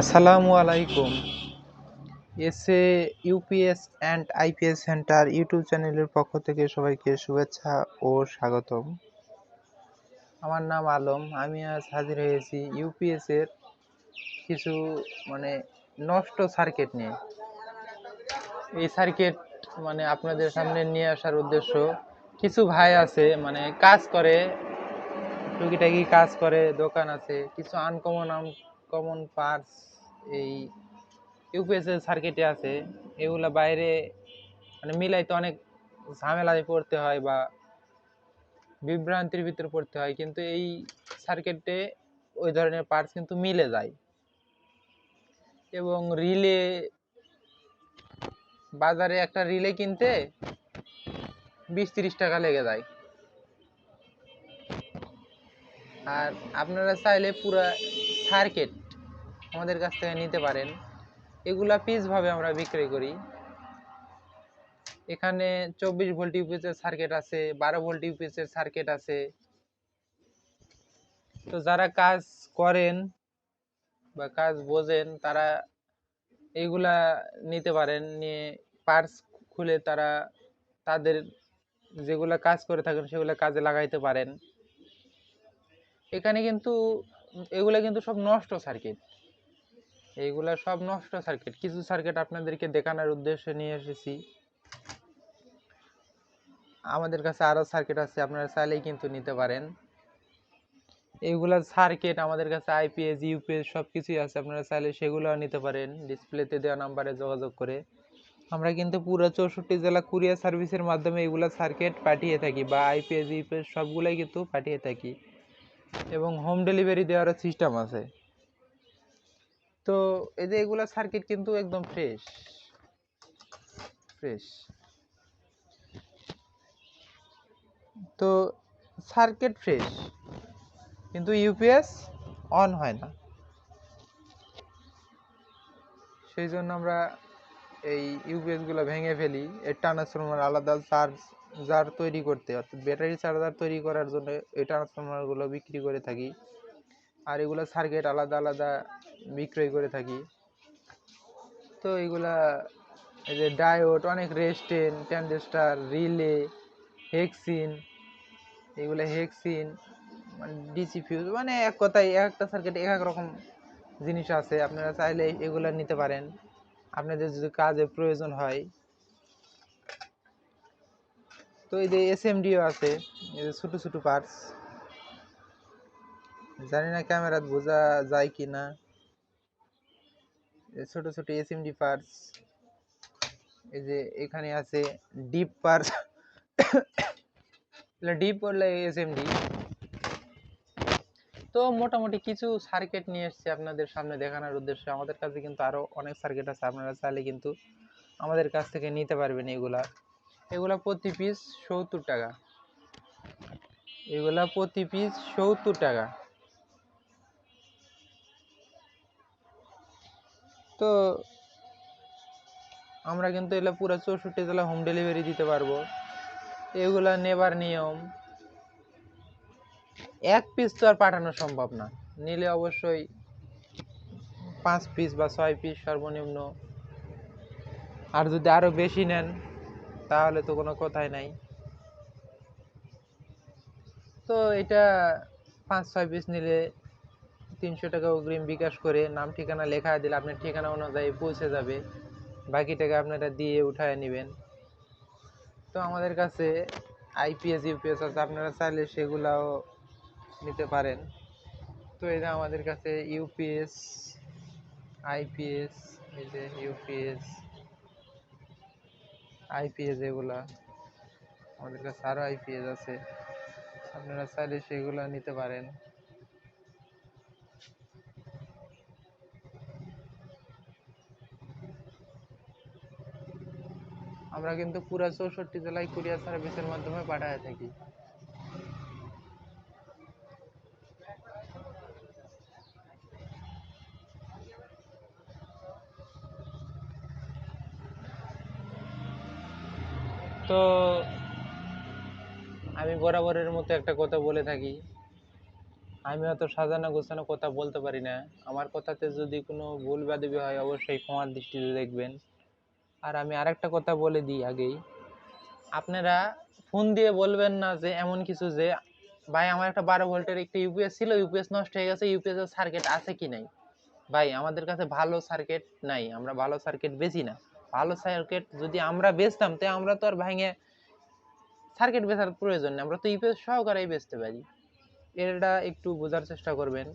আসসালামু আলাইকুম। SA, UPS and IPS centre YouTube চ্যানেলের পক্ষ থেকে সবাইকে শুভেচ্ছা ও স্বাগতম। আমার নাম আলম, আমি আজ হাজির হয়েছি ইউপিএস এর কিছু মানে নষ্ট সার্কিট নিয়ে। এই সার্কিট মানে আপনাদের সামনে নিয়ে আসার উদ্দেশ্য, কিছু ভাই আছে মানে কাজ করে, টুকিটাকি কাজ করে, দোকান আছে, কিছু আনকমন কমন পার্টস এই ইউপিএস এর সার্কিটে আছে, এগুলো বাইরে মানে মিলাইতে অনেক ঝামেলায় পড়তে হয় বা বিভ্রান্তির ভিতরে পড়তে হয়, কিন্তু এই সার্কিটে ওই ধরনের পার্টস কিন্তু মিলে যায়। এবং রিলে বাজারে একটা রিলে কিনতে বিশ তিরিশ টাকা লেগে যায়। আর আপনারা চাইলে পুরা সার্কিট আমাদের কাছ থেকে নিতে পারেন। এগুলা পিসভাবে আমরা বিক্রি করি। এখানে চব্বিশ ভোল্ট ইউপিএসের সার্কিট আছে, বারো ভোল্ট ইউপিএসের সার্কিট আছে। তো যারা কাজ করেন বা কাজ বোঝেন, তারা এইগুলা নিতে পারেন, নিয়ে পার্স খুলে তারা তাদের যেগুলা কাজ করে থাকেন, সেগুলো কাজে লাগাইতে পারেন। এখানে কিন্তু, এগুলা কিন্তু সব নষ্ট সার্কিট এইগুলা সব নষ্ট সার্কিট কিছু সার্কিট আপনাদেরকে দেখানোর উদ্দেশ্যে নিয়ে এসেছি। আমাদের কাছে আরও সার্কিট আছে, আপনারা চাইলেই কিন্তু নিতে পারেন। এইগুলা সার্কিট আমাদের কাছে আইপিএস ইউপিএস সব কিছুই আছে, আপনারা চাইলে সেগুলোও নিতে পারেন। ডিসপ্লেতে দেওয়া নাম্বারে যোগাযোগ করে। আমরা কিন্তু পুরো চৌষট্টি জেলা কুরিয়ার সার্ভিসের মাধ্যমে এগুলা সার্কিট পাঠিয়ে থাকি বা আইপিএস ইউপিএস সবগুলাই কিন্তু পাঠিয়ে থাকি। এবং হোম ডেলিভারি দেওয়ারও সিস্টেম আছে। তো এই যে এগুলা সার্কিট কিন্তু একদম ফ্রেশ ফ্রেশ তো সার্কিট ফ্রেশ কিন্তু ইউপিএস অন হয় না। সেই জন্য আমরা এই ইউপিএসগুলো ভেঙে ফেলি, এর ট্রান্সফরমার আলাদা চার্জ জার তৈরি করতে, অর্থাৎ ব্যাটারি চার্জার তৈরি করার জন্য এই ট্রান্সফরমারগুলো বিক্রি করে থাকি। আর এগুলো সার্কিট আলাদা আলাদা বিক্রয় করে থাকি। তো এগুলা এই যে ডায়োড, অনেক রেস্টেন, ট্যান্ডেস্টার, রিলে, হেক্সিন, এগুলো হেক্সিন মানে ডিসি ফিউজ মানে এক কথায় এক একটা সার্কিট এক এক রকম জিনিস আছে। আপনারা চাইলে এগুলো নিতে পারেন। আপনাদের যদি কাজে প্রয়োজন হয়। তো এই যে এসএমডিও আছে, এই যে ছোটো ছোটো পার্টস জানি না ক্যামেরাত বোঝা যায় কি না ছোট ছোট এসএমডি পার্টস এই যে এখানে আছে ডিপ পার্টস ডিপ বললে এসএমডি। তো মোটামুটি কিছু সার্কিট নিয়ে এসেছি আপনাদের সামনে দেখানোর উদ্দেশ্যে। আমাদের কাছে কিন্তু আরও অনেক সার্কিট আছে, আপনারা চাইলে কিন্তু আমাদের কাছ থেকে নিতে পারবেন এগুলা। এগুলা প্রতি পিস সত্তর টাকা। এগুলা প্রতি পিস সত্তর টাকা। তো আমরা কিন্তু এগুলো পুরো চৌষট্টি জেলা হোম ডেলিভারি দিতে পারব। এগুলা নেবার নিয়ম। এক পিস তো আর পাঠানো সম্ভব না। নিলে অবশ্যই পাঁচ পিস বা ছয় পিস সর্বনিম্ন। আর যদি আরও বেশি নেন, তাহলে তো কোনো কথাই নাই। তো এটা পাঁচ, ছয় পিস নিলে তিনশো টাকা অগ্রিম বিকাশ করে নাম ঠিকানা লেখা দিলে আপনার ঠিকানা অনুযায়ী পৌঁছে যাবে। বাকি টাকা আপনারা দিয়ে উঠায় নেবেন। তো আমাদের কাছে আইপিএস ইউপিএস আছে, আপনারা চাইলে সেগুলাও নিতে পারেন। তো যে আমাদের কাছে ইউপিএস আইপিএস এই যে ইউপিএস আইপিএস এগুলা, আমাদের কাছে আরও আইপিএস আছে। আপনারা চাইলে সেগুলো নিতে পারেন। আমরা কিন্তু পুরো চৌষট্টি জেলায় কুরিয়ার সার্ভিসের মাধ্যমে পাঠায় থাকি। তো আমি বরাবরের মতো একটা কথা বলে থাকি। আমি অত সাজানো গোছানো কথা বলতে পারি না। আমার কথাতে যদি কোনো ভুল বাদিবি হয়, অবশ্যই ক্ষমার দৃষ্টিতে দেখবেন। আর আমি আরেকটা কথা বলে দিই আগেই। আপনারা ফোন দিয়ে বলবেন না যে এমন কিছু যে, ভাই, আমার একটা বারো ভোল্টের একটা ইউপিএস ছিল ইউপিএস নষ্ট হয়ে গেছে ইউপিএস এর সার্কিট আছে কি নাই? ভাই, আমাদের কাছে ভালো সার্কিট নাই, আমরা ভালো সার্কিট বেচি না। ভালো সার্কিট যদি আমরা বেচতাম, তো আমরা তো আর ভেঙে সার্কিট বেচার প্রয়োজন নেই, আমরা তো ইউপিএস সহকারেই বেচতে পারি। এটা একটু বোঝার চেষ্টা করবেন।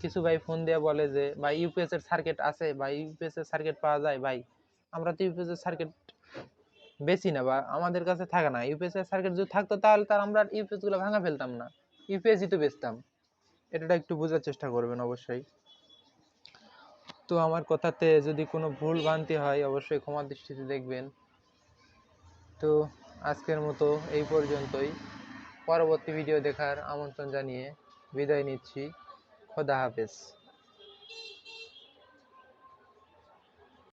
কিছু ভাই ফোন দিয়ে বলে যে, ভাই ইউপিএস এর সার্কিট আছে বা ইউপিএস এর সার্কিট পাওয়া যায়, ভাই। আমরা তো ইউপিএস এর সার্কিট বেশি না বা আমাদের কাছে থাকে না। ইউপিএস এর সার্কিট যদি থাকতো তাহলে তার আমরা ইউপিএসগুলো ভাঙা ফেলতাম না। ইউপিএসই তো বেচতাম। এটা একটু বোঝার চেষ্টা করবেন অবশ্যই। তো আমার কথাতে যদি কোনো ভুল ভ্রান্তি হয় অবশ্যই ক্ষমার দৃষ্টিতে দেখবেন। তো আজকের মতো এই পর্যন্তই। পরবর্তী ভিডিও দেখার আমন্ত্রণ জানিয়ে বিদায় নিচ্ছি। খোদা হাফেজ।